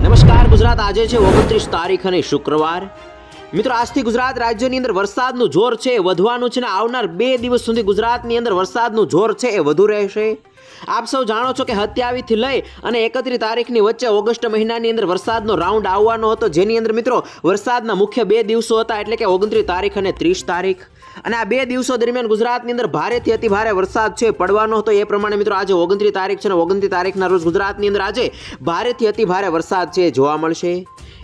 નમસ્કાર, ગુજરાત આજે છે ઓગણત્રીસ તારીખ અને શુક્રવાર. મિત્રો, આજથી ગુજરાત રાજ્યની અંદર વરસાદનું જોર છે વધવાનું છે ને આવનાર બે દિવસ સુધી ગુજરાતની અંદર વરસાદનું જોર છે, એ વધુ રહેશે. આપ સૌ જાણો છો કે સત્યાવીસથી લઈ અને એકત્રીસ તારીખની વચ્ચે ઓગસ્ટ મહિનાની અંદર વરસાદનો રાઉન્ડ આવવાનો હતો. જેની અંદર મિત્રો, વરસાદના મુખ્ય બે દિવસો હતા, એટલે કે ઓગણત્રીસ તારીખ અને ત્રીસ તારીખ. અને આ બે દિવસો દરમિયાન ગુજરાતની અંદર ભારેથી અતિ ભારે વરસાદ છે, પડવાનો હતો. એ પ્રમાણે મિત્રો આજે ઓગણત્રીસ તારીખ છે ને ઓગણત્રીસ તારીખના રોજ ગુજરાતની અંદર આજે ભારેથી અતિ ભારે વરસાદ છે, જોવા મળશે.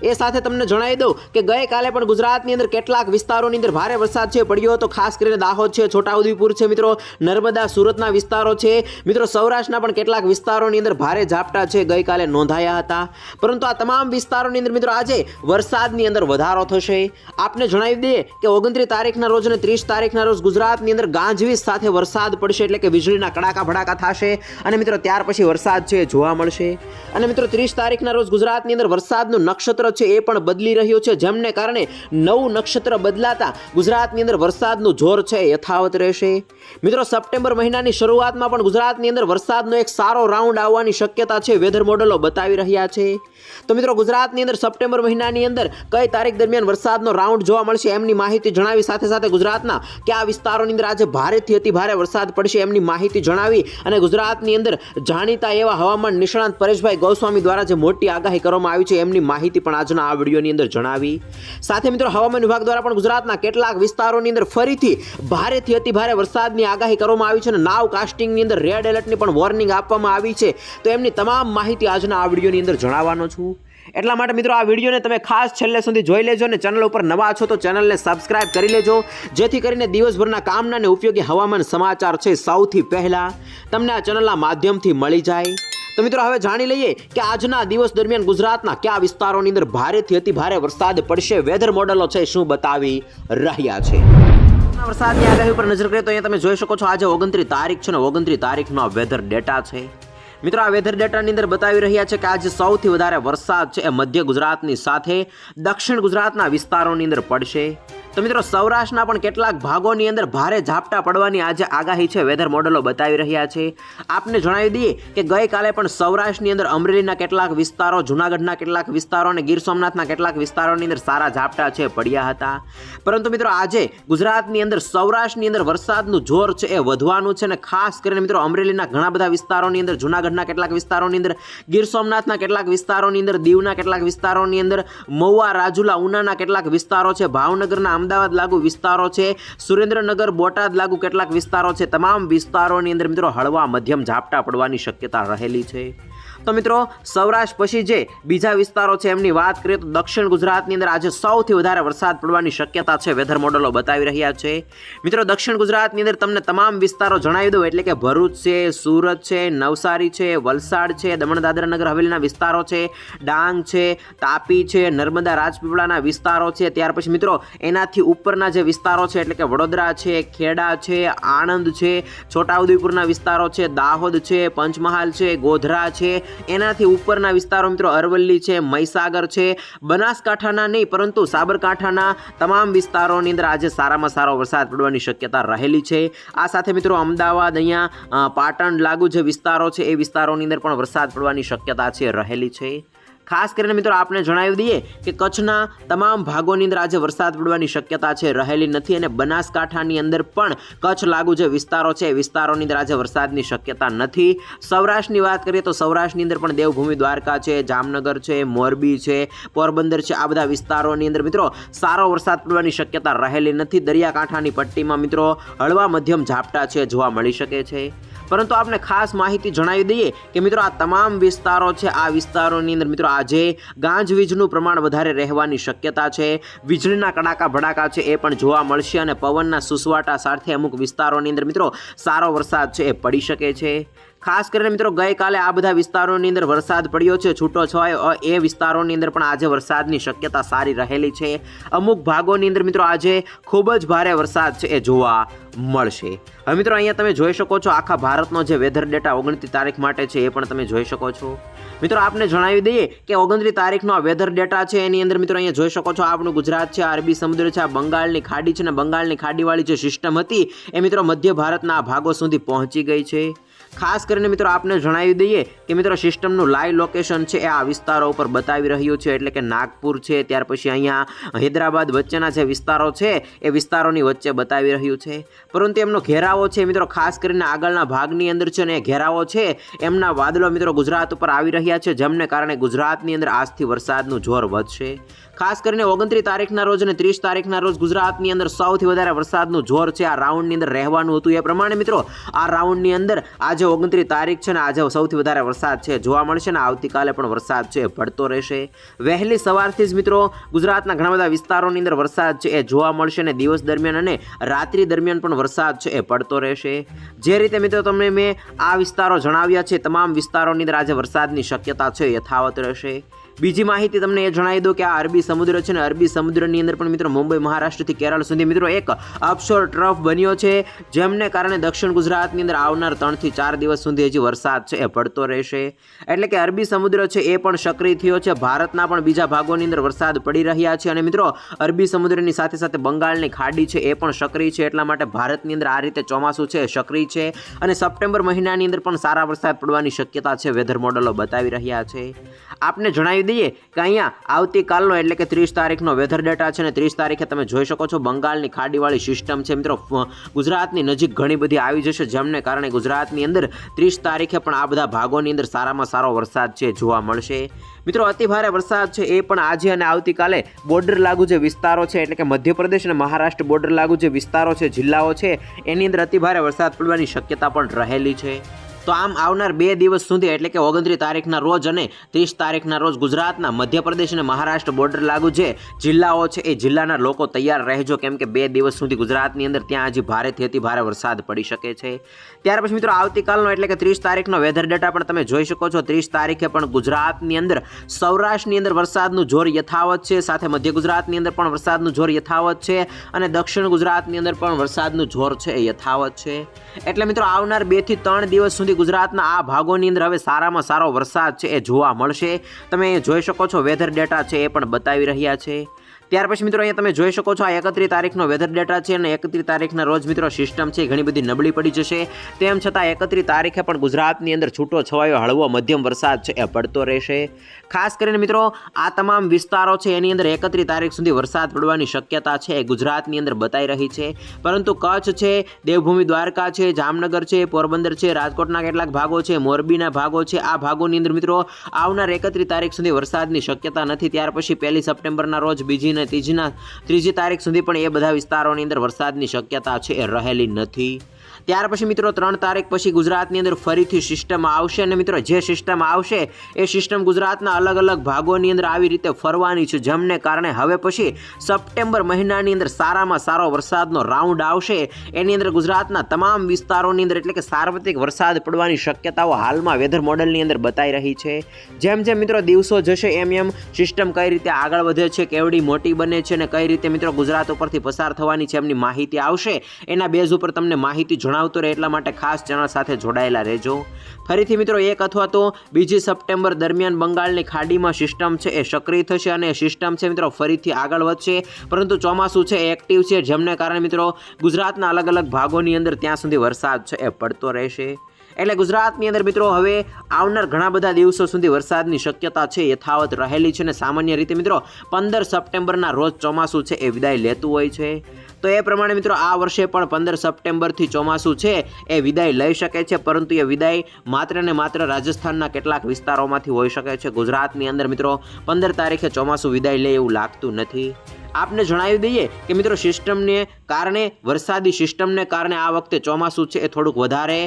એ સાથે તમને જણાવી દઉં કે ગઈકાલે પણ ગુજરાતની અંદર કેટલાક વિસ્તારોની અંદર ભારે વરસાદ છે, પડ્યો હતો. ખાસ કરીને દાહોદ છે, છોટાઉદેપુર છે મિત્રો, નર્મદા, સુરતના વિસ્તારો છે. મિત્રો, સૌરાષ્ટ્રના પણ કેટલાક વિસ્તારોની અંદર ભારે ઝાપટા છે, ગઈકાલે નોંધાયા હતા. પરંતુ આ તમામ વિસ્તારોની અંદર મિત્રો, આજે વરસાદની અંદર વધારો થશે. આપને જણાવી દઈએ કે ઓગણત્રીસ તારીખના રોજ અને ત્રીસ તારીખના રોજ ગુજરાતની અંદર ગાંજવીજ સાથે વરસાદ પડશે એટલે કે વીજળીના કડાકા ભડાકા થશે અને મિત્રો, ત્યાર પછી વરસાદ છે, જોવા મળશે. અને મિત્રો, ત્રીસ તારીખના રોજ ગુજરાતની અંદર વરસાદનું નક્ષત્ર છે એ પણ બદલી રહ્યું છે, જેમને કારણે નવું નક્ષત્ર બદલાતા ગુજરાતની અંદર વરસાદનું જોર છે, યથાવત રહેશે. મિત્રો, સપ્ટેમ્બર મહિનાની શરૂઆતમાં પણ ગુજરાતની અંદર વરસાદનો એક સારો રાઉન્ડ આવવાની શક્યતા છે, વેધર મોડલો બતાવી રહ્યા છે. તો મિત્રો, ગુજરાતની અંદર સપ્ટેમ્બર મહિનાની અંદર કઈ તારીખ દરમિયાન વરસાદનો રાઉન્ડ જોવા મળશે એમની માહિતી જણાવી. સાથે સાથે ગુજરાતના કયા વિસ્તારોની અંદર આજે ભારેથી અતિ ભારે વરસાદ પડશે એમની માહિતી જણાવી અને ગુજરાતની અંદર જાણીતા એવા હવામાન નિષ્ણાંત પરેશભાઈ ગોસ્વામી દ્વારા જે મોટી આગાહી કરવામાં આવી છે એમની માહિતી પણ આજના આ વિડીયોની અંદર જણાવી. સાથે મિત્રો, હવામાન વિભાગ દ્વારા પણ ગુજરાતના કેટલાક વિસ્તારોની અંદર ફરીથી ભારેથી અતિ ભારે વરસાદની આગાહી કરવામાં આવી છે અને નાવ કાસ્ટિંગની અંદર રેડ એલર્ટની પણ વોર્નિંગ આપવામાં આવી છે. તો એમની તમામ માહિતી આજના આ વિડીયોની અંદર જણાવવાનો છું. એટલા માટે મિત્રો આ વિડીયોને તમે ખાસ છેલ્લે સુધી જોઈ લેજો અને ચેનલ ઉપર નવા છો તો ચેનલને સબસ્ક્રાઇબ કરી લેજો. જેથી કરીને દિવસભરના કામના અને ઉપયોગી હવામાન સમાચાર છે સૌથી પહેલાં તમને આ ચેનલના માધ્યમથી મળી જાય. તો મિત્રો હવે જાણી લઈએ કે આજના દિવસ દરમિયાન ગુજરાતના કયા વિસ્તારોની અંદર ભારેથી અતિ ભારે વરસાદ પડશે વેધર મોડલો છે શું બતાવી રહ્યા છે. વરસાદની આગાહી ઉપર નજર કરીએ તો અહીંયા તમે જોઈ શકો છો આજે ઓગણત્રીસ તારીખ છે ને ઓગણત્રીસ તારીખનો વેધર ડેટા છે. મિત્રો, આ વેધર ડેટાની અંદર બતાવી રહ્યા છે કે આજે સૌથી વધારે વરસાદ છે એ મધ્ય ગુજરાતની સાથે દક્ષિણ ગુજરાતના વિસ્તારોની અંદર પડશે. તો મિત્રો, સૌરાષ્ટ્રના પણ કેટલાક ભાગોની અંદર ભારે ઝાપટા પડવાની આજે આગાહી છે. વેધર મોડલો બતાવી રહ્યા છે. આપને જણાવી દઈએ કે ગઈકાલે પણ સૌરાષ્ટ્રની અંદર અમરેલીના કેટલાક વિસ્તારો, જૂનાગઢના કેટલાક વિસ્તારો અને ગીર સોમનાથના કેટલાક વિસ્તારોની અંદર સારા ઝાપટા છે, પડ્યા હતા. પરંતુ મિત્રો, આજે ગુજરાતની અંદર સૌરાષ્ટ્રની અંદર વરસાદનું જોર છે એ વધવાનું છે અને ખાસ કરીને મિત્રો, અમરેલીના ઘણા બધા વિસ્તારોની અંદર, જૂનાગઢના કેટલાક વિસ્તારોની અંદર, ગીર સોમનાથના કેટલાક વિસ્તારોની અંદર, દીવના કેટલાક વિસ્તારોની અંદર, મહુવા, રાજુલા, ઉનાના કેટલાક વિસ્તારો છે, ભાવનગરના અમદાવાદ લાગુ વિસ્તારો છે. સુરેન્દ્રનગર, બોટાદ લાગુ કેટલાક વિસ્તારો છે. તમામ વિસ્તારોની અંદર મિત્રો હળવા મધ્યમ ઝાપટા પડવાની શક્યતા રહેલી છે. તો મિત્રો, સૌરાષ્ટ્ર પછી જે બીજા વિસ્તારો છે એમની વાત કરીએ તો દક્ષિણ ગુજરાતની અંદર આજે સૌથી વધારે વરસાદ પડવાની શક્યતા છે વેધર મોડલો બતાવી રહ્યા છે. મિત્રો, દક્ષિણ ગુજરાતની અંદર તમને તમામ વિસ્તારો જણાવી દઉં, એટલે કે ભરૂચ છે, સુરત છે, નવસારી છે, વલસાડ છે દમણ દાદરા નગર હવેલીના વિસ્તારો છે, ડાંગ છે, તાપી છે, નર્મદા રાજપીપળાના વિસ્તારો છે. ત્યાર પછી મિત્રો, એનાથી ઉપરના જે વિસ્તારો છે, એટલે કે વડોદરા છે, ખેડા છે, આણંદ છે, છોટાઉદેપુરના વિસ્તારો છે, દાહોદ છે, પંચમહાલ છે, ગોધરા છે એનાથી ઉપરના વિસ્તારો મિત્રો અરવલ્લી છે, મહીસાગર છે, બનાસકાંઠાના નહીં, પરંતુ સાબરકાંઠાના તમામ વિસ્તારોની અંદર આજે સારામાં સારો વરસાદ પડવાની શક્યતા રહેલી છે. આ સાથે મિત્રો અમદાવાદ અહીંયા પાટણ લાગુ જે વિસ્તારો છે, એ વિસ્તારોની અંદર પણ વરસાદ પડવાની શક્યતા છે, રહેલી છે. ખાસ કરીને મિત્રો આપણે જણાવી દઈએ કે કચ્છના તમામ ભાગોની અંદર આજે વરસાદ પડવાની શક્યતા છે, રહેલી નથી અને બનાસકાંઠાની અંદર પણ કચ્છ લાગુ જે વિસ્તારો છે વિસ્તારોની અંદર આજે વરસાદની શક્યતા નથી. સૌરાષ્ટ્રની વાત કરીએ તો સૌરાષ્ટ્રની અંદર પણ દેવભૂમિ દ્વારકા છે, જામનગર છે, મોરબી છે, પોરબંદર છે, આ બધા વિસ્તારોની અંદર મિત્રો સારો વરસાદ પડવાની શક્યતા રહેલી નથી. દરિયાકાંઠાની પટ્ટીમાં મિત્રો હળવા મધ્યમ ઝાપટા છે, જોવા મળી શકે છે. પરંતુ આપણે ખાસ માહિતી જણાવી દઈએ કે મિત્રો આ તમામ વિસ્તારો છે, આ વિસ્તારોની અંદર મિત્રો આજે ગાંજવીજનું પ્રમાણ વધારે રહેવાની શક્યતા છે. વીજળીના કડાકા ભડાકા છે એ પણ જોવા મળશે અને પવનના સુસવાટા સાથે અમુક વિસ્તારોની અંદર મિત્રો સારો વરસાદ છે એ પડી શકે છે. ખાસ કરીને મિત્રો, ગઈકાલે આ બધા વિસ્તારોની અંદર વરસાદ પડ્યો છે. છૂટો છવાયો. એ વિસ્તારોની અંદર પણ આજે વરસાદની શક્યતા સારી રહેલી છે. અમુક ભાગોની અંદર મિત્રો, આજે ખૂબ જ ભારે વરસાદ છે એ જોવા મળશે. હવે મિત્રો, અહીંયા તમે જોઈ શકો છો આખા ભારતનો જે વેધર ડેટા ઓગણત્રીસ તારીખ માટે છે એ પણ તમે જોઈ શકો છો. મિત્રો, આપને જણાવી દઈએ કે ઓગણત્રીસ તારીખનો આ વેધર ડેટા છે, એની અંદર મિત્રો, અહીંયા જોઈ શકો છો આપણું ગુજરાત છે, અરબી સમુદ્ર છે, આ બંગાળની ખાડી છે ને બંગાળની ખાડીવાળી જે સિસ્ટમ હતી, એ મિત્રો, મધ્ય ભારતના આ ભાગો સુધી પહોંચી ગઈ છે. ખાસ કરીને મિત્રો આપને જણાવી દઈએ કે મિત્રો સિસ્ટમનું લાઈવ લોકેશન છે એ આ વિસ્તારો ઉપર બતાવી રહ્યું છે, એટલે કે નાગપુર છે, ત્યાર પછી અહીંયા હૈદરાબાદ વચ્ચેના જે વિસ્તારો છે એ વિસ્તારોની વચ્ચે બતાવી રહ્યું છે. પરંતુ એમનો ઘેરાવો છે મિત્રો ખાસ કરીને આગળના ભાગની અંદર છે ને એ ઘેરાવો છે, એમના વાદળો મિત્રો ગુજરાત ઉપર આવી રહ્યા છે, જેમને કારણે ગુજરાતની અંદર આજથી વરસાદનું જોર વધશે. ખાસ કરીને ઓગણત્રીસ તારીખના રોજ અને ત્રીસ તારીખના રોજ ગુજરાતની અંદર સૌથી વધારે વરસાદનું જોર છે. આ રાઉન્ડની અંદર રહેવાનું હતું. એ પ્રમાણે મિત્રો, આ રાઉન્ડની અંદર આજે ઓગણત્રીસ તારીખ છે ને આજે સૌથી વધારે વરસાદ છે. જોવા મળશે ને આવતીકાલે પણ વરસાદ છે, પડતો રહેશે. વહેલી સવારથી જ મિત્રો, ગુજરાતના ઘણા બધા વિસ્તારોની અંદર વરસાદ છે એ જોવા મળશે ને દિવસ દરમિયાન અને રાત્રિ દરમિયાન પણ વરસાદ છે એ પડતો રહેશે. જે રીતે મિત્રો તમને મેં આ વિસ્તારો જણાવ્યા છે, તમામ વિસ્તારોની અંદર આજે વરસાદની શક્યતા છે, યથાવત રહેશે. બીજી માહિતી તમને એ જણાવી દઉં કે આ અરબી સમુદ્ર છે ને અરબી સમુદ્રની અંદર પણ મિત્રો મુંબઈ, મહારાષ્ટ્રથી કેરળ સુધી મિત્રો એક અપશોર ટ્રફ બન્યો છે, જેમને કારણે દક્ષિણ ગુજરાતની અંદર આવનાર ત્રણથી ચાર દિવસ સુધી હજી વરસાદ છે, એ પડતો રહેશે. એટલે કે અરબી સમુદ્ર છે એ પણ સક્રિય થયો છે, ભારતના પણ બીજા ભાગોની અંદર વરસાદ પડી રહ્યા છે અને મિત્રો અરબી સમુદ્રની સાથે સાથે બંગાળની ખાડી છે એ પણ સક્રિય છે, એટલા માટે ભારતની અંદર આ રીતે ચોમાસું છે સક્રિય છે અને સપ્ટેમ્બર મહિનાની અંદર પણ સારા વરસાદ પડવાની શક્યતા છે વેધર મોડલો બતાવી રહ્યા છે. આપને જણાવી દઈએ કે અહીંયા આવતીકાલનો એટલે કે ત્રીસ તારીખનો વેધર ડેટા છે ને ત્રીસ તારીખે તમે જોઈ શકો છો બંગાળની ખાડીવાળી સિસ્ટમ છે. મિત્રો ગુજરાતની નજીક ઘણી બધી આવી જશે, જેમને કારણે ગુજરાતની અંદર ત્રીસ તારીખે પણ આ બધા ભાગોની અંદર સારામાં સારો વરસાદ છે જોવા મળશે. મિત્રો અતિભારે વરસાદ છે એ પણ આજે અને આવતીકાલે બોર્ડર લાગુ જે વિસ્તારો છે, એટલે કે મધ્યપ્રદેશ અને મહારાષ્ટ્ર બોર્ડર લાગુ જે વિસ્તારો છે, જિલ્લાઓ છે, એની અંદર અતિભારે વરસાદ પડવાની શક્યતા પણ રહેલી છે. તો આમ આવનાર બે દિવસ સુધી, એટલે કે ઓગણત્રીસ તારીખના રોજ અને ત્રીસ તારીખના રોજ ગુજરાતના મધ્યપ્રદેશ અને મહારાષ્ટ્ર બોર્ડર લાગુ જે જિલ્લાઓ છે એ જિલ્લાના લોકો તૈયાર રહેજો, કેમ કે બે દિવસ સુધી ગુજરાતની અંદર ત્યાં હજી ભારેથી અતિ ભારે વરસાદ પડી શકે છે. ત્યાર પછી મિત્રો, આવતીકાલનો એટલે કે ત્રીસ તારીખનો વેધર ડેટા પણ તમે જોઈ શકો છો. ત્રીસ તારીખે પણ ગુજરાતની અંદર સૌરાષ્ટ્રની અંદર વરસાદનું જોર યથાવત છે, સાથે મધ્ય ગુજરાતની અંદર પણ વરસાદનું જોર યથાવત છે અને દક્ષિણ ગુજરાતની અંદર પણ વરસાદનું જોર છે એ યથાવત છે. એટલે મિત્રો, આવનાર બેથી ત્રણ દિવસ સુધી ગુજરાતના આ ભાગોની અંદર હવે સારામાં સારો વરસાદ છે એ જોવા મળશે. તમે જોઈ શકો છો વેધર ડેટા છે એ પણ બતાવી રહ્યા છે. ત્યાર પછી મિત્રો અહીંયા તમે જોઈ શકો છો આ એકત્રીસ તારીખનો વેધર ડેટા છે અને એકત્રીસ તારીખના રોજ મિત્રો સિસ્ટમ છે, ઘણી બધી નબળી પડી જશે. તેમ છતાં એકત્રીસ તારીખે પણ ગુજરાતની અંદર છૂટો છવાયો, હળવો મધ્યમ વરસાદ છે, એ પડતો રહેશે. ખાસ કરીને મિત્રો, આ તમામ વિસ્તારો છે, એની અંદર એકત્રીસ તારીખ સુધી વરસાદ પડવાની શક્યતા છે, એ ગુજરાતની અંદર બતાઈ રહી છે. પરંતુ કચ્છ છે, દેવભૂમિ દ્વારકા છે, જામનગર છે, પોરબંદર છે, રાજકોટના કેટલાક ભાગો છે, મોરબીના ભાગો છે, આ ભાગોની અંદર મિત્રો આવનાર એકત્રીસ તારીખ સુધી વરસાદની શક્યતા નથી. ત્યાર પછી પહેલી સપ્ટેમ્બરના રોજ બીજી ને ત્રીજીના ત્રીજી તારીખ સુધી પણ એ બધા વિસ્તારોની અંદર વરસાદની શક્યતા છે, એ રહેલી નથી. ત્યાર પછી મિત્રો ત્રણ તારીખ પછી ગુજરાતની અંદર ફરીથી સિસ્ટમ આવશે અને મિત્રો જે સિસ્ટમ આવશે એ સિસ્ટમ ગુજરાતના અલગ અલગ ભાગોની અંદર આવી રીતે ફરવાની છે. જેમને કારણે હવે પછી સપ્ટેમ્બર મહિનાની અંદર સારામાં સારો વરસાદનો રાઉન્ડ આવશે. એની અંદર ગુજરાતના તમામ વિસ્તારોની અંદર એટલે કે સાર્વત્રિક વરસાદ પડવાની શક્યતાઓ હાલમાં વેધર મોડલની અંદર બતાવી રહી છે. જેમ જેમ મિત્રો દિવસો જશે એમ એમ સિસ્ટમ કઈ રીતે આગળ વધે છે, કેવડી મોટી બને છે અને કઈ રીતે મિત્રો ગુજરાત ઉપરથી પસાર થવાની છે એમની માહિતી આવશે. એના બેઝ ઉપર તમને માહિતી જણાવતો રહે એટલા માટે ખાસ ચેનલ સાથે જોડાયેલા રહેજો. ફરીથી મિત્રો એક અથવા તો બીજી સપ્ટેમ્બર દરમિયાન બંગાળની ખાડીમાં સિસ્ટમ છે એ સક્રિય થશે અને સિસ્ટમ છે મિત્રો ફરીથી આગળ વધશે. પરંતુ ચોમાસું છે એક્ટિવ છે, જેમને કારણે મિત્રો ગુજરાતના અલગ અલગ ભાગોની અંદર ત્યાં સુધી વરસાદ છે એ પડતો રહેશે. એટલે ગુજરાતની અંદર મિત્રો હવે આવનાર ઘણા બધા દિવસો સુધી વરસાદની શક્યતા છે, યથાવત રહેલી છે અને સામાન્ય રીતે મિત્રો પંદર સપ્ટેમ્બરના રોજ ચોમાસું છે એ વિદાય લેતું હોય છે. તો એ પ્રમાણે મિત્રો આ વર્ષે પણ પંદર સપ્ટેમ્બરથી ચોમાસું છે. એ વિદાય લઈ શકે છે, પરંતુ એ વિદાય માત્ર ને માત્ર રાજસ્થાનના કેટલાક વિસ્તારોમાંથી હોઈ શકે છે. ગુજરાતની અંદર મિત્રો પંદર તારીખે ચોમાસું વિદાય લે એવું લાગતું નથી. આપને જણાવી દઈએ કે મિત્રો સિસ્ટમને કારણે, વરસાદી સિસ્ટમને કારણે આ વખતે ચોમાસું છે એ થોડુંક વધારે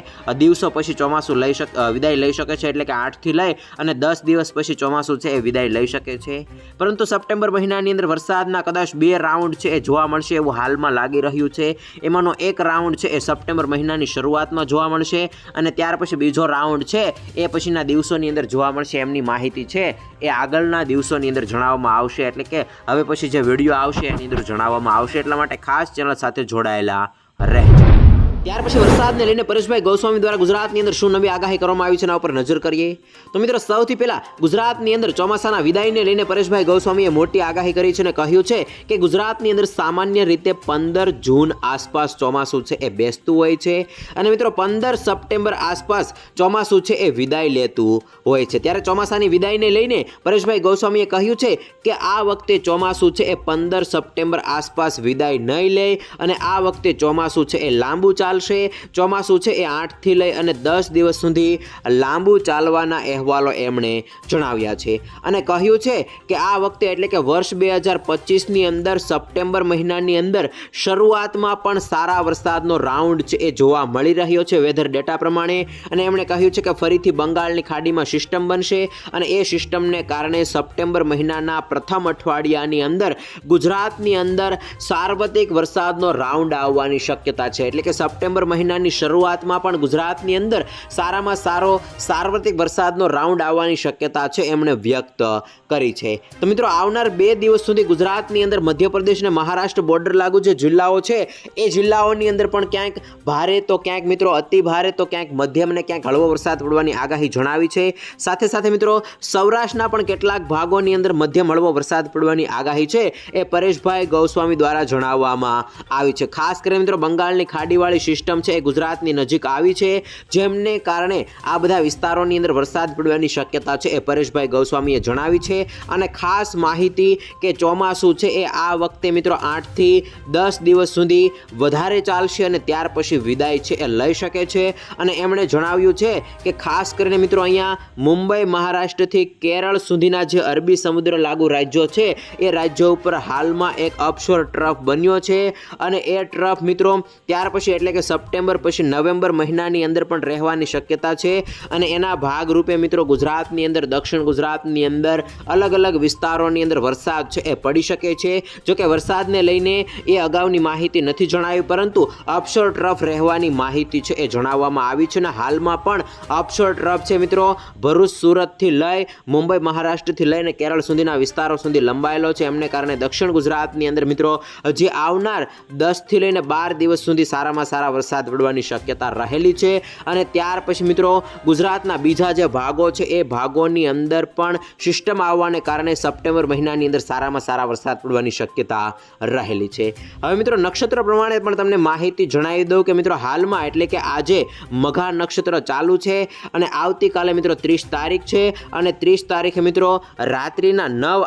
દિવસો પછી ચોમાસું લઈ શક વિદાય લઈ શકે છે એટલે કે આઠથી લઈ અને દસ દિવસ પછી ચોમાસું છે એ વિદાય લઈ શકે છે. પરંતુ સપ્ટેમ્બર મહિનાની અંદર વરસાદના કદાચ બે રાઉન્ડ છે એ જોવા મળશે એવું હાલમાં લાગી રહ્યું છે. એમાંનો એક રાઉન્ડ છે એ સપ્ટેમ્બર મહિનાની શરૂઆતમાં જોવા મળશે અને ત્યાર પછી બીજો રાઉન્ડ છે એ પછીના દિવસોની અંદર જોવા મળશે એમની માહિતી છે. એ આગળના દિવસોની અંદર જણાવવામાં આવશે એટલે કે હવે પછી જે વીડિયો આવશે એની અંદર જણાવવામાં આવશે. એટલા માટે ખાસ ચેનલ સાથે જોડાયેલા રહેજો. ત્યાર પછી વરસાદને લઈને પરેશભાઈ ગોસ્વામી દ્વારા ગુજરાતની અંદર શું નવી આગાહી કરવામાં આવી છે એના ઉપર નજર કરીએ. તો મિત્રો, સૌથી પહેલા ગુજરાતની અંદર ચોમાસાના વિદાયને લઈને પરેશભાઈ ગોસ્વામીએ મોટી આગાહી કરી છે અને કહ્યું છે કે ગુજરાતની અંદર સામાન્ય રીતે પંદર જૂન આસપાસ ચોમાસું છે એ બેસતું હોય છે. અને મિત્રો, પંદર સપ્ટેમ્બર આસપાસ ચોમાસું છે એ વિદાય લેતું હોય છે. ત્યારે ચોમાસાની વિદાયને લઈને પરેશભાઈ ગોસ્વામીએ કહ્યું છે કે આ વખતે ચોમાસું છે એ પંદર સપ્ટેમ્બર આસપાસ વિદાય નહીં લે અને આ વખતે ચોમાસું છે એ લાંબુ ચાલશે. ચોમાસું છે એ આઠથી લઈ અને દસ દિવસ સુધી લાંબુ ચાલવાના અહેવાલો એમણે જણાવ્યા છે. અને કહ્યું છે કે આ વખતે એટલે કે વર્ષ બે હજાર પચીસની અંદર, સપ્ટેમ્બર મહિનાની અંદર શરૂઆતમાં પણ સારા વરસાદનો રાઉન્ડ છે એ જોવા મળી રહ્યો છે વેધર ડેટા પ્રમાણે. અને એમણે કહ્યું છે કે ફરીથી બંગાળની ખાડીમાં સિસ્ટમ બનશે અને એ સિસ્ટમને કારણે સપ્ટેમ્બર મહિનાના પ્રથમ અઠવાડિયાની અંદર ગુજરાતની અંદર સાર્વત્રિક વરસાદનો રાઉન્ડ આવવાની શક્યતા છે. એટલે કે સપ્ટેમ્બર મહિનાની શરૂઆતમાં પણ ગુજરાતની અંદર સારામાં સારો સાર્વત્રિક વરસાદનો રાઉન્ડ આવવાની શક્યતા છે એમણે વ્યક્ત કરી છે. તો મિત્રો, આવનાર બે દિવસ સુધી ગુજરાતની અંદર મધ્યપ્રદેશ અને મહારાષ્ટ્ર બોર્ડર લાગુ જે જિલ્લાઓ છે, એ જિલ્લાઓની અંદર પણ ક્યાંક ભારે તો ક્યાંક મિત્રો અતિ ભારે તો ક્યાંક મધ્યમ અને ક્યાંક હળવો વરસાદ પડવાની આગાહી જણાવી છે. સાથે સાથે મિત્રો, સૌરાષ્ટ્રના પણ કેટલાક ભાગોની અંદર મધ્યમ હળવો વરસાદ પડવાની આગાહી છે, એ પરેશભાઈ ગૌસ્વામી દ્વારા જણાવવામાં આવી છે. ખાસ કરીને મિત્રો, બંગાળની ખાડીવાળી સિસ્ટમ છે એ ગુજરાતની નજીક આવી છે, જેમને કારણે આ બધા વિસ્તારોની અંદર વરસાદ પડવાની શક્યતા છે એ પરેશભાઈ ગૌસ્વામીએ જણાવી છે. અને ખાસ માહિતી કે ચોમાસું છે એ આ વખતે મિત્રો આઠથી દસ દિવસ સુધી વધારે ચાલશે અને ત્યાર પછી વિદાય છે એ લઈ શકે છે. અને એમણે જણાવ્યું છે કે ખાસ કરીને મિત્રો અહીંયા મુંબઈ, મહારાષ્ટ્રથી કેરળ સુધીના જે અરબી સમુદ્ર લાગુ રાજ્યો છે, એ રાજ્યો ઉપર હાલમાં એક અપશોર ટ્રફ બન્યો છે. અને એ ટ્રફ મિત્રો ત્યાર પછી એટલે કે સપ્ટેમ્બર પછી નવેમ્બર મહિનાની અંદર પણ રહેવાની શક્યતા છે અને એના ભાગરૂપે મિત્રો ગુજરાતની અંદર, દક્ષિણ ગુજરાતની અંદર અલગ અલગ વિસ્તારોની અંદર વરસાદ છે, એ પડી શકે છે. જોકે વરસાદને લઈને એ અગાઉની માહિતી નથી જણાવી, પરંતુ અપશોર ટ્રફ રહેવાની માહિતી છે એ જણાવવામાં આવી છે અને હાલમાં પણ અપશોર ટ્રફ છે મિત્રો ભરૂચ, સુરતથી લઈ, મુંબઈ, મહારાષ્ટ્રથી લઈને કેરળ સુધીના વિસ્તારો સુધી લંબાયેલો છે. એમને કારણે દક્ષિણ ગુજરાતની અંદર મિત્રો હજી આવનાર દસથી લઈને બાર દિવસ સુધી સારામાં સારા વરસાદ પડવાની શક્યતા રહેલી છે અને ત્યાર પછી મિત્રો ગુજરાતના બીજા જે ભાગો છે એ ભાગોની અંદર પણ સિસ્ટમ આવવાને કારણે સપ્ટેમ્બર મહિનાની અંદર સારામાં સારા વરસાદ પડવાની શક્યતા રહેલી છે. હવે મિત્રો નક્ષત્ર પ્રમાણે પણ તમને માહિતી જણાવી દઉં કે મિત્રો હાલમાં એટલે કે આજે મઘા નક્ષત્ર ચાલુ છે અને આવતીકાલે મિત્રો ત્રીસ તારીખ છે અને ત્રીસ તારીખે મિત્રો રાત્રિના નવ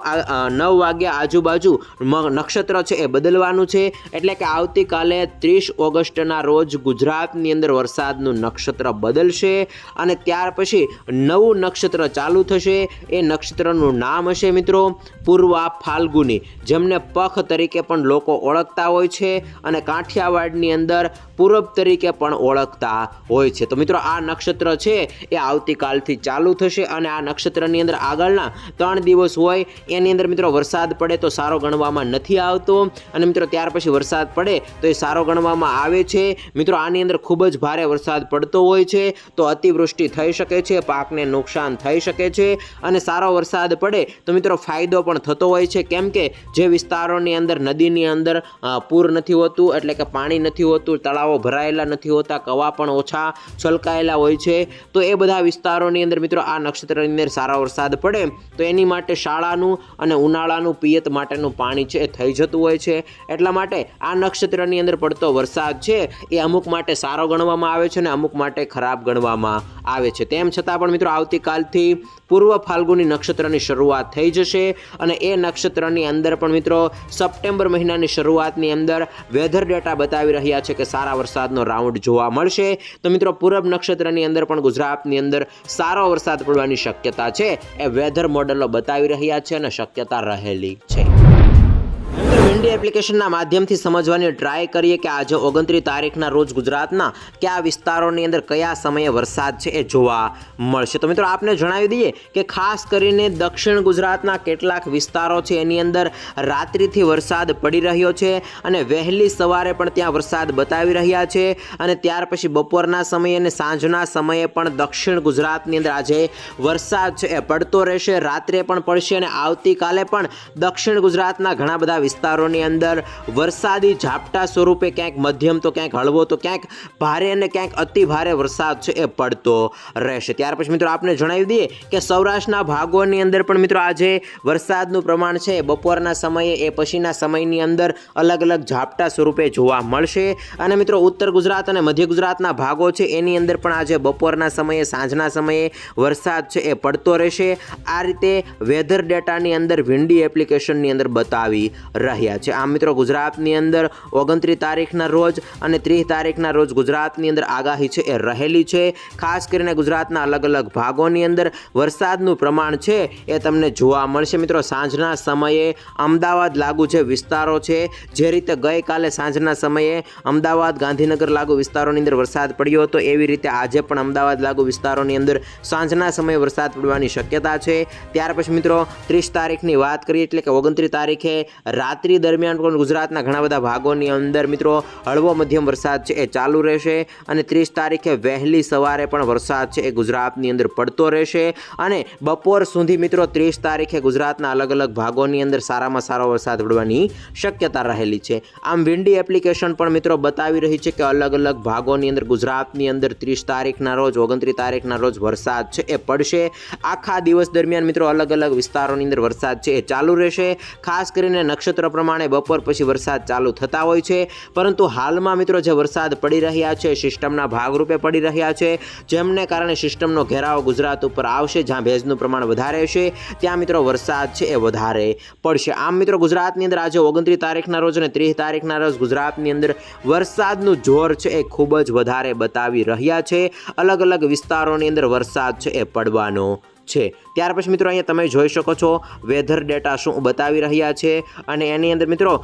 નવ વાગ્યા આજુબાજુ નક્ષત્ર છે એ બદલવાનું છે. એટલે કે આવતીકાલે ત્રીસ ઓગસ્ટના રોજ ગુજરાતની અંદર વરસાદનું નક્ષત્ર બદલશે અને ત્યાર પછી નવું નક્ષત્ર ચાલુ થશે. એ નક્ષત્રનું નામ હશે મિત્રો પૂર્વા ફાલ્ગુની, જેમને પખ તરીકે પણ લોકો ઓળખતા હોય છે અને કાઠિયાવાડની અંદર પૂરબ તરીકે પણ ઓળખતા હોય છે. તો મિત્રો આ નક્ષત્ર છે એ આવતીકાલથી ચાલુ થશે અને આ નક્ષત્રની અંદર આગળના ત્રણ દિવસ હોય એની અંદર મિત્રો વરસાદ પડે તો સારો ગણવામાં નથી આવતો અને મિત્રો ત્યાર પછી વરસાદ પડે તો એ સારો ગણવામાં આવે છે. મિત્રો, આની અંદર ખૂબ જ ભારે વરસાદ પડતો હોય છે, તો અતિવૃષ્ટિ થઈ શકે છે, પાકને નુકસાન થઈ શકે છે, અને સારો વરસાદ પડે તો મિત્રો, ફાયદો પણ થતો હોય છે. કેમ કે, જે વિસ્તારોની અંદર, નદીની અંદર પૂર નથી હોતું, એટલે કે પાણી નથી હોતું, તળાવો ભરાયેલા નથી હોતા, કવા પણ ઓછા છલકાયેલા હોય છે, તો એ બધા વિસ્તારોની અંદર મિત્રો, આ નક્ષત્રની અંદર સારો વરસાદ પડે, તો એની માટે શાળાનું અને ઉનાળાનું પિયત માટેનું પાણી છે, એ થઈ જતું હોય છે. એટલા માટે આ નક્ષત્રની અંદર પડતો વરસાદ છે એ અમુક માટે સારો ગણવામાં આવે છે અને અમુક માટે ખરાબ ગણવામાં આવે છે. તેમ છતાં પણ મિત્રો આવતીકાલથી પૂર્વ ફાલ્ગુની નક્ષત્રની શરૂઆત થઈ જશે અને એ નક્ષત્રની અંદર પણ મિત્રો સપ્ટેમ્બર મહિનાની શરૂઆતની અંદર વેધર ડેટા બતાવી રહ્યા છે કે સારા વરસાદનો રાઉન્ડ જોવા મળશે. તો મિત્રો પૂરબ નક્ષત્રની અંદર પણ ગુજરાતની અંદર સારો વરસાદ પડવાની શક્યતા છે. એ વેધર મોડલો બતાવી રહ્યા છે અને શક્યતા રહેલી છે. વિન્ડી એપ્લિકેશનના માધ્યમથી સમજવાની ટ્રાય કરીએ કે આજે ઓગણત્રીસ તારીખના રોજ ગુજરાતના કયા વિસ્તારોની અંદર કયા સમયે વરસાદ છે એ જોવા મળશે. તો મિત્રો આપને જણાવી દઈએ કે ખાસ કરીને દક્ષિણ ગુજરાતના કેટલાક વિસ્તારો છે એની અંદર રાત્રિથી વરસાદ પડી રહ્યો છે અને વહેલી સવારે પણ ત્યાં વરસાદ બતાવી રહ્યા છે અને ત્યાર પછી બપોરના સમયે અને સાંજના સમયે પણ દક્ષિણ ગુજરાતની અંદર આજે વરસાદ છે એ પડતો રહેશે, રાત્રે પણ પડશે અને આવતીકાલે પણ દક્ષિણ ગુજરાતના ઘણા બધા વિસ્તારોની વિસ્તારોની અંદર વરસાદી ઝાપટા સ્વરૂપે ક્યાંક મધ્યમ તો ક્યાંક હળવો તો ક્યાંક ભારે અને ક્યાંક અતિ ભારે વરસાદ છે એ પડતો રહેશે. ત્યાર પછી મિત્રો આપને જણાવી દઈએ કે સૌરાષ્ટ્રના ભાગોની અંદર પણ મિત્રો આજે વરસાદનું પ્રમાણ છે. બપોરના સમયે એ પછીના સમયની અંદર અલગ અલગ ઝાપટા સ્વરૂપે જોવા મળશે. અને મિત્રો ઉત્તર ગુજરાત અને મધ્ય ગુજરાતના ભાગો છે એની અંદર પણ આજે બપોરના સમયે, સાંજના સમયે વરસાદ છે એ પડતો રહેશે. આ રીતે વેધર ડેટાની અંદર વિન્ડી એપ્લિકેશનની અંદર બતાવી રહ્યા છે. આમ મિત્રો ગુજરાતની અંદર ઓગણત્રીસ તારીખના રોજ અને ત્રીસ તારીખના રોજ ગુજરાતની અંદર આગાહી છે એ રહેલી છે. ખાસ કરીને ગુજરાતના અલગ અલગ ભાગોની અંદર વરસાદનું પ્રમાણ છે એ તમને જોવા મળશે. મિત્રો, સાંજના સમયે અમદાવાદ લાગુ જે વિસ્તારો છે, જે રીતે ગઈકાલે સાંજના સમયે અમદાવાદ ગાંધીનગર લાગુ વિસ્તારોની અંદર વરસાદ પડ્યો હતો, એવી રીતે આજે પણ અમદાવાદ લાગુ વિસ્તારોની અંદર સાંજના સમયે વરસાદ પડવાની શક્યતા છે. ત્યાર પછી મિત્રો, ત્રીસ તારીખની વાત કરીએ એટલે કે ઓગણત્રીસ તારીખે રાત્રિ દરમિયાન પણ ગુજરાતના ઘણા બધા ભાગોની અંદર મિત્રો હળવો મધ્યમ વરસાદ છે એ ચાલુ રહેશે અને ત્રીસ તારીખે વહેલી સવારે પણ વરસાદ છે એ ગુજરાતની અંદર પડતો રહેશે અને બપોર સુધી મિત્રો ત્રીસ તારીખે ગુજરાતના અલગ અલગ ભાગોની અંદર સારામાં સારો વરસાદ પડવાની શક્યતા રહેલી છે. આમ વિન્ડી એપ્લિકેશન પણ મિત્રો બતાવી રહી છે કે અલગ અલગ ભાગોની અંદર ગુજરાતની અંદર ત્રીસ તારીખના રોજ, ઓગણત્રીસ તારીખના રોજ વરસાદ છે એ પડશે. આખા દિવસ દરમિયાન મિત્રો અલગ અલગ વિસ્તારોની અંદર વરસાદ છે એ ચાલુ રહેશે. ખાસ કરીને નક્ષત્ર પ્રમાણે બપોર પછી વરસાદ ચાલુ થતા હોય છે. પરંતુ હાલમાં મિત્રો જે વરસાદ પડી રહ્યા છે, સિસ્ટમના ભાગરૂપે પડી રહ્યા છે, જેમને કારણે સિસ્ટમનો ઘેરાવ ગુજરાત ઉપર આવશે, જ્યાં ભેજનું પ્રમાણ વધારે છે, ત્યાં મિત્રો વરસાદ છે એ વધારે પડશે. આમ મિત્રો ગુજરાતની અંદર આજે ઓગણત્રીસ તારીખના રોજ અને ત્રીસ તારીખના રોજ ગુજરાતની અંદર વરસાદનું જોર છે એ ખૂબ જ વધારે બતાવી રહ્યા છે. અલગ અલગ વિસ્તારોની અંદર વરસાદ છે એ પડવાનો છે. ત્યાર પછી મિત્રો અહીંયા તમે જોઈ શકો છો વેધર ડેટા શું બતાવી રહ્યા છે અને એની અંદર મિત્રો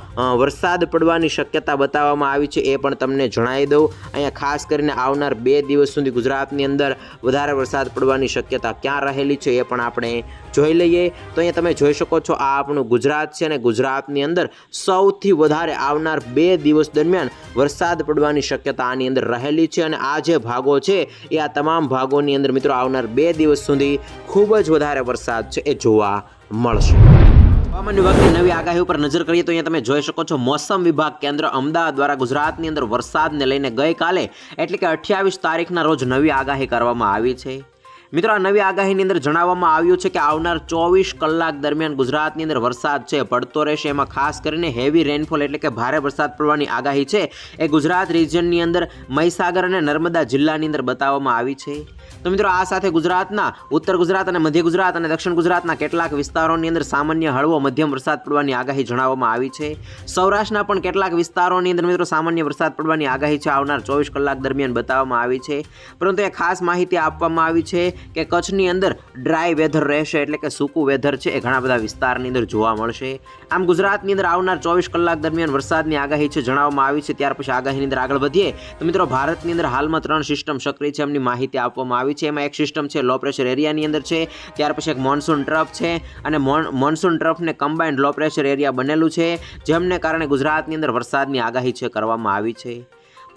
વરસાદ પડવાની શક્યતા બતાવવામાં આવી છે એ પણ તમને જણાવી દઉં. અહીંયા ખાસ કરીને આવનાર બે દિવસ સુધી ગુજરાતની અંદર વધારે વરસાદ પડવાની શક્યતા ક્યાં રહેલી છે એ પણ આપણે જોઈ લઈએ. તો અહીંયા તમે જોઈ શકો છો આ આપણું ગુજરાત છે અને ગુજરાતની અંદર સૌથી વધારે આવનાર બે દિવસ દરમિયાન વરસાદ પડવાની શક્યતા આની અંદર રહેલી છે અને આ જે ભાગો છે એ આ તમામ ભાગોની અંદર મિત્રો આવનાર બે દિવસ સુધી ખૂબ જ વધારે વરસાદ છે એ જોવા મળશે. હવામાન વિભાગની નવી આગાહી ઉપર નજર કરીએ તો અહીંયા તમે જોઈ શકો છો, મોસમ વિભાગ કેન્દ્ર અમદાવાદ દ્વારા ગુજરાતની અંદર વરસાદને લઈને ગઈકાલે એટલે કે અઠ્યાવીસ તારીખના રોજ નવી આગાહી કરવામાં આવી છે. મિત્રો, આ નવી આગાહીની અંદર જણાવવામાં આવ્યું છે કે આવનાર ચોવીસ કલાક દરમિયાન ગુજરાતની અંદર વરસાદ છે, પડતો રહેશે. એમાં ખાસ કરીને હેવી રેનફોલ એટલે કે ભારે વરસાદ પડવાની આગાહી છે. એ ગુજરાત રિજિયનની અંદર મહીસાગર અને નર્મદા જિલ્લાની અંદર બતાવવામાં આવી છે. તો મિત્રો, આ સાથે ગુજરાતના, ઉત્તર ગુજરાત અને મધ્ય ગુજરાત અને દક્ષિણ ગુજરાતના કેટલાક વિસ્તારોની અંદર સામાન્ય હળવો મધ્યમ વરસાદ પડવાની આગાહી જણાવવામાં આવી છે. સૌરાષ્ટ્રના પણ કેટલાક વિસ્તારોની અંદર મિત્રો સામાન્ય વરસાદ પડવાની આગાહી છે. આવનાર ચોવીસ કલાક દરમિયાન બતાવવામાં આવી છે. પરંતુ એ ખાસ માહિતી આપવામાં આવી છે કે કચ્છની અંદર ડ્રાય વેધર રહેશે એટલે કે સૂકું વેધર છે એ ઘણા બધા વિસ્તારની અંદર જોવા મળશે. આમ ગુજરાતની અંદર આવનાર ચોવીસ કલાક દરમિયાન વરસાદની આગાહી છે જણાવવામાં આવી છે. ત્યાર પછી આગાહીની અંદર આગળ વધીએ તો મિત્રો ભારતની અંદર હાલમાં ત્રણ સિસ્ટમ સક્રિય છે એમની માહિતી આપવામાં આવી છે. એમાં એક સિસ્ટમ છે લો પ્રેશર એરિયાની અંદર છે. ત્યાર પછી એક મોન્સૂન ટ્રફ છે અને મોન્સૂન ટ્રફને કમ્બાઇન્ડ લો પ્રેશર એરિયા બનેલું છે. જેમને કારણે ગુજરાતની અંદર વરસાદની આગાહી છે કરવામાં આવી છે.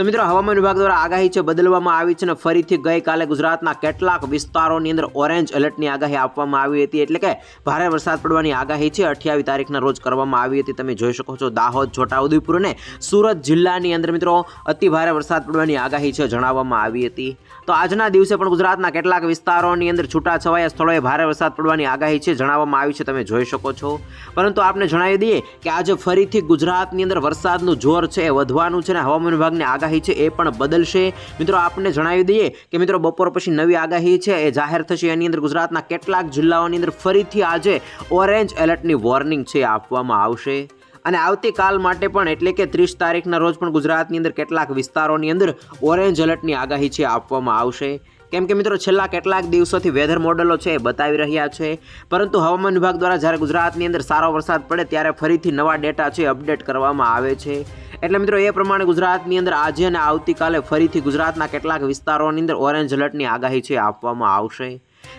તો મિત્રો, હવામાન વિભાગ દ્વારા આગાહી છે બદલવામાં આવી છે અને ફરીથી ગઈકાલે ગુજરાતના કેટલાક વિસ્તારોની અંદર ઓરેન્જ એલર્ટની આગાહી આપવામાં આવી હતી. એટલે કે ભારે વરસાદ પડવાની આગાહી છે. અઠ્યાવીસ તારીખના રોજ કરવામાં આવી હતી. તમે જોઈ શકો છો દાહોદ, છોટાઉદેપુર અને સુરત જિલ્લાની અંદર મિત્રો, અતિ ભારે વરસાદ પડવાની આગાહી છે જણાવવામાં આવી હતી. તો આજના દિવસે પણ ગુજરાતના કેટલાક વિસ્તારોની અંદર છૂટાછવાયા સ્થળોએ ભારે વરસાદ પડવાની આગાહી છે જણાવવામાં આવી છે. તમે જોઈ શકો છો. પરંતુ આપને જણાવી દઈએ કે આજે ફરીથી ગુજરાતની અંદર વરસાદનું જોર છે, એ વધવાનું છે અને હવામાન વિભાગની આગાહી છે એ પણ બદલશે. મિત્રો, આપને જણાવી દઈએ કે મિત્રો, બપોર પછી નવી આગાહી છે એ જાહેર થશે. એની અંદર ગુજરાતના કેટલાક જિલ્લાઓની અંદર ફરીથી આજે ઓરેન્જ એલર્ટની વોર્નિંગ છે આપવામાં આવશે. અને આવતીકાલ માટે પણ એટલે કે ત્રીસ તારીખના રોજ પણ ગુજરાતની અંદર કેટલાક વિસ્તારોની અંદર ઓરેન્જ એલર્ટની આગાહી છે આપવામાં આવશે. કેમ કે મિત્રો, છેલ્લા કેટલાક દિવસોથી વેધર મોડલો છે બતાવી રહ્યા છે. પરંતુ હવામાન વિભાગ દ્વારા જ્યારે ગુજરાતની અંદર સારો વરસાદ પડે, ત્યારે ફરીથી નવા ડેટા છે અપડેટ કરવામાં આવે છે. એટલે મિત્રો, એ પ્રમાણે ગુજરાતની અંદર આજે અને આવતીકાલે ફરીથી ગુજરાતના કેટલાક વિસ્તારોની અંદર ઓરેન્જ એલર્ટની આગાહી છે આપવામાં આવશે.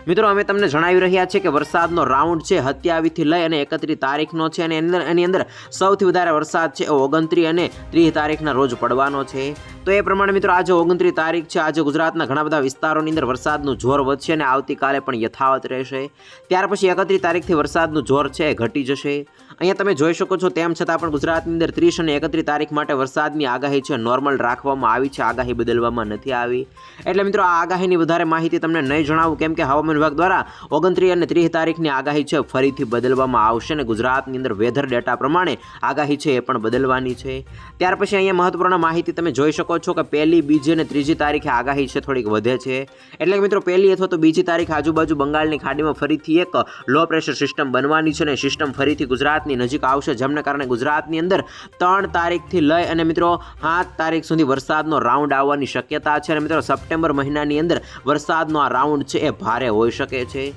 મિત્રો, અમે તમને જણાવી રહ્યા છીએ કે વરસાદનો રાઉન્ડ છે, સત્યાવીસથી લઈ અને એકત્રીસ તારીખનો છે અને અંદર એની અંદર સૌથી વધારે વરસાદ છે એ ઓગણત્રીસ અને ત્રીસ તારીખના રોજ પડવાનો છે. તો એ પ્રમાણે મિત્રો, આજે ઓગણત્રીસ તારીખ છે. આજે ગુજરાતના ઘણા બધા વિસ્તારોની અંદર વરસાદનું જોર વધશે અને આવતીકાલે પણ યથાવત રહેશે. ત્યાર પછી એકત્રીસ તારીખથી વરસાદનું જોર છે, એ ઘટી જશે. અહીંયા તમે જોઈ શકો છો, તેમ છતાં પણ ગુજરાતની અંદર ત્રીસ અને એકત્રીસ તારીખ માટે વરસાદની આગાહી છે. નોર્મલ રાખવામાં આવી છે, આગાહી બદલવામાં નથી આવી. એટલે મિત્રો, આ આગાહીની વધારે માહિતી તમને નહીં જણાવું, કેમ કે હવામાન વિભાગ દ્વારા ઓગણત્રીસ અને ત્રીસ તારીખની આગાહી છે, ફરીથી બદલવામાં આવશે અને ગુજરાતની અંદર વેધર ડેટા પ્રમાણે આગાહી છે એ પણ બદલવાની છે. ત્યાર પછી અહીંયા મહત્વપૂર્ણ માહિતી તમે જોઈ શકો છો કે પહેલી, બીજી અને ત્રીજી તારીખે આગાહી છે, થોડીક વધે છે. એટલે કે મિત્રો, પહેલી અથવા તો બીજી તારીખ આજુબાજુ બંગાળની ખાડીમાં ફરીથી એક લો પ્રેશર સિસ્ટમ બનવાની છે અને સિસ્ટમ ફરીથી ગુજરાતની નજીક આવશે, જેમને કારણે ગુજરાતની અંદર ત્રણ તારીખથી લઈ અને મિત્રો સાત તારીખ સુધી વરસાદનો રાઉન્ડ આવવાની શક્યતા છે. અને મિત્રો, સપ્ટેમ્બર મહિનાની અંદર વરસાદનો આ રાઉન્ડ છે એ ભારે હોઈ શકે છે.